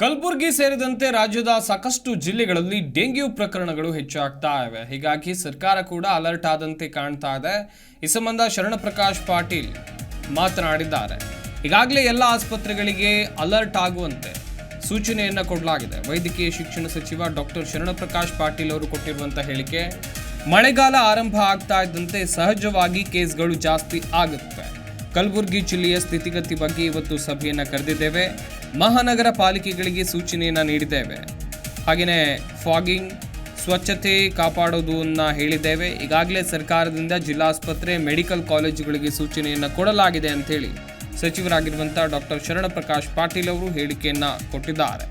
ಕಲಬುರಗಿ ಸೇರಿದಂತೆ ರಾಜ್ಯದ ಸಾಕಷ್ಟು ಜಿಲ್ಲೆಗಳಲ್ಲಿ ಡೆಂಗ್ಯೂ ಪ್ರಕರಣಗಳು ಹೆಚ್ಚಾಗ್ತಾ ಇವೆ. ಹೀಗಾಗಿ ಸರ್ಕಾರ ಕೂಡ ಅಲರ್ಟ್ ಆದಂತೆ ಕಾಣ್ತಾ ಇದೆ. ಈ ಸಂಬಂಧ ಶರಣಪ್ರಕಾಶ್ ಪಾಟೀಲ್ ಮಾತನಾಡಿದ್ದಾರೆ. ಈಗಾಗಲೇ ಎಲ್ಲ ಆಸ್ಪತ್ರೆಗಳಿಗೆ ಅಲರ್ಟ್ ಆಗುವಂತೆ ಸೂಚನೆಯನ್ನ ಕೊಡಲಾಗಿದೆ. ವೈದ್ಯಕೀಯ ಶಿಕ್ಷಣ ಸಚಿವ ಡಾಕ್ಟರ್ ಶರಣಪ್ರಕಾಶ್ ಪಾಟೀಲ್ ಅವರು ಕೊಟ್ಟಿರುವಂಥ ಹೇಳಿಕೆ, ಮಳೆಗಾಲ ಆರಂಭ ಆಗ್ತಾ ಇದ್ದಂತೆ ಸಹಜವಾಗಿ ಕೇಸ್ಗಳು ಜಾಸ್ತಿ ಆಗುತ್ತೆ. ಕಲಬುರಗಿ ಜಿಲ್ಲೆಯ ಸ್ಥಿತಿಗತಿ ಬಗ್ಗೆ ಇವತ್ತು ಸಭೆಯನ್ನು ಕರೆದಿದ್ದೇವೆ. ಮಹಾನಗರ ಪಾಲಿಕೆಗಳಿಗೆ ಸೂಚನೆಯನ್ನು ನೀಡಿದ್ದೇವೆ. ಹಾಗೆಯೇ ಫಾಗಿಂಗ್, ಸ್ವಚ್ಛತೆ ಕಾಪಾಡೋದನ್ನ ಹೇಳಿದ್ದೇವೆ. ಈಗಾಗಲೇ ಸರ್ಕಾರದಿಂದ ಜಿಲ್ಲಾಸ್ಪತ್ರೆ, ಮೆಡಿಕಲ್ ಕಾಲೇಜುಗಳಿಗೆ ಸೂಚನೆಯನ್ನು ಕೊಡಲಾಗಿದೆ ಅಂಥೇಳಿ ಸಚಿವರಾಗಿರುವಂಥ ಡಾಕ್ಟರ್ ಶರಣಪ್ರಕಾಶ್ ಪಾಟೀಲ್ ಅವರು ಹೇಳಿಕೆಯನ್ನು ಕೊಟ್ಟಿದ್ದಾರೆ.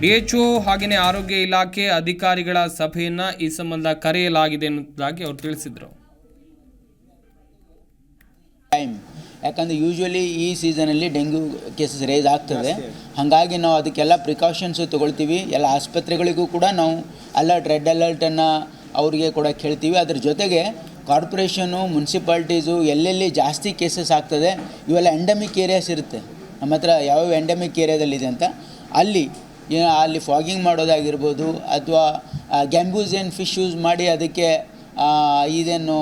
ಡಿಎಚ್ಒ ಹಾಗೆಯೇ ಆರೋಗ್ಯ ಇಲಾಖೆ ಅಧಿಕಾರಿಗಳ ಸಭೆಯನ್ನು ಈ ಸಂಬಂಧ ಕರೆಯಲಾಗಿದೆ ಎನ್ನುವುದಾಗಿ ಅವರು ತಿಳಿಸಿದರು ಟೈಮ್ ಯಾಕಂದರೆ ಯೂಶ್ವಲಿ ಈ ಸೀಸನಲ್ಲಿ ಡೆಂಗ್ಯೂ ಕೇಸಸ್ ರೇಸ್ ಆಗ್ತದೆ. ಹಾಗಾಗಿ ನಾವು ಅದಕ್ಕೆಲ್ಲ ಪ್ರಿಕಾಷನ್ಸು ತೊಗೊಳ್ತೀವಿ. ಎಲ್ಲ ಆಸ್ಪತ್ರೆಗಳಿಗೂ ಕೂಡ ನಾವು ಅಲರ್ಟ್ ರೆಡ್ ಅಲರ್ಟನ್ನು ಅವರಿಗೆ ಕೂಡ ಕೇಳ್ತೀವಿ. ಅದ್ರ ಜೊತೆಗೆ ಕಾರ್ಪೊರೇಷನು ಮುನ್ಸಿಪಾಲ್ಟೀಸು ಎಲ್ಲೆಲ್ಲಿ ಜಾಸ್ತಿ ಕೇಸಸ್ ಆಗ್ತದೆ, ಇವೆಲ್ಲ ಎಂಡಮಿಕ್ ಏರಿಯಾಸ್ ಇರುತ್ತೆ. ನಮ್ಮ ಹತ್ರ ಯಾವ್ಯಾವ ಎಂಡಮಿಕ್ ಏರಿಯಾದಲ್ಲಿದೆ ಅಂತ. ಅಲ್ಲಿ ಅಲ್ಲಿ ಫಾಗಿಂಗ್ ಮಾಡೋದಾಗಿರ್ಬೋದು ಅಥವಾ ಗ್ಯಾಂಬೂಸಿಯನ್ ಫಿಶ್ ಯೂಸ್ ಮಾಡಿ ಅದಕ್ಕೆ ಇದೇನು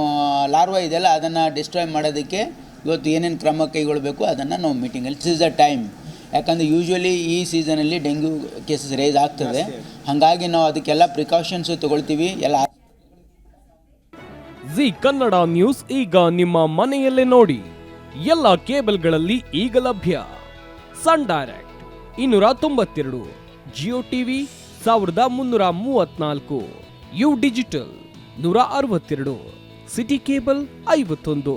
ಲಾರ್ವಾ ಇದೆಯಲ್ಲ, ಅದನ್ನು ಡಿಸ್ಟ್ರಾಯ್ ಮಾಡೋದಕ್ಕೆ ಇವತ್ತು ಏನೇನು ಕ್ರಮ ಕೈಗೊಳ್ಳಬೇಕು ಅದನ್ನು ನಾವು ಮೀಟಿಂಗಲ್ಲಿ ದಿಸ್ ಇಸ್ ದ ಟೈಮ್ ಯಾಕಂದರೆ ಯೂಶ್ವಲಿ ಈ ಸೀಸನಲ್ಲಿ ಡೆಂಗ್ಯೂ ಕೇಸಸ್ ರೇಸ್ ಆಗ್ತದೆ. ಹಾಗಾಗಿ ನಾವು ಅದಕ್ಕೆಲ್ಲ ಪ್ರಿಕಾಷನ್ಸು ತಗೊಳ್ತೀವಿ. ಎಲ್ಲ ಜಿ ಕನ್ನಡ ನ್ಯೂಸ್ ಈಗ ನಿಮ್ಮ ಮನೆಯಲ್ಲೇ ನೋಡಿ. ಎಲ್ಲ ಕೇಬಲ್ಗಳಲ್ಲಿ ಈಗ ಲಭ್ಯ. ಸನ್ ಡೈರೆಕ್ಟ್ ಇನ್ನೂರ ತೊಂಬತ್ತೆರಡು ಜಿಯೋ ಟಿವಿ ಸಾವಿರದ ಮುನ್ನೂರ ಮೂವತ್ನಾಲ್ಕು ಯು ಡಿಜಿಟಲ್ ನೂರ ಅರವತ್ತೆರಡು ಸಿಟಿ ಕೇಬಲ್ ಐವತ್ತೊಂದು.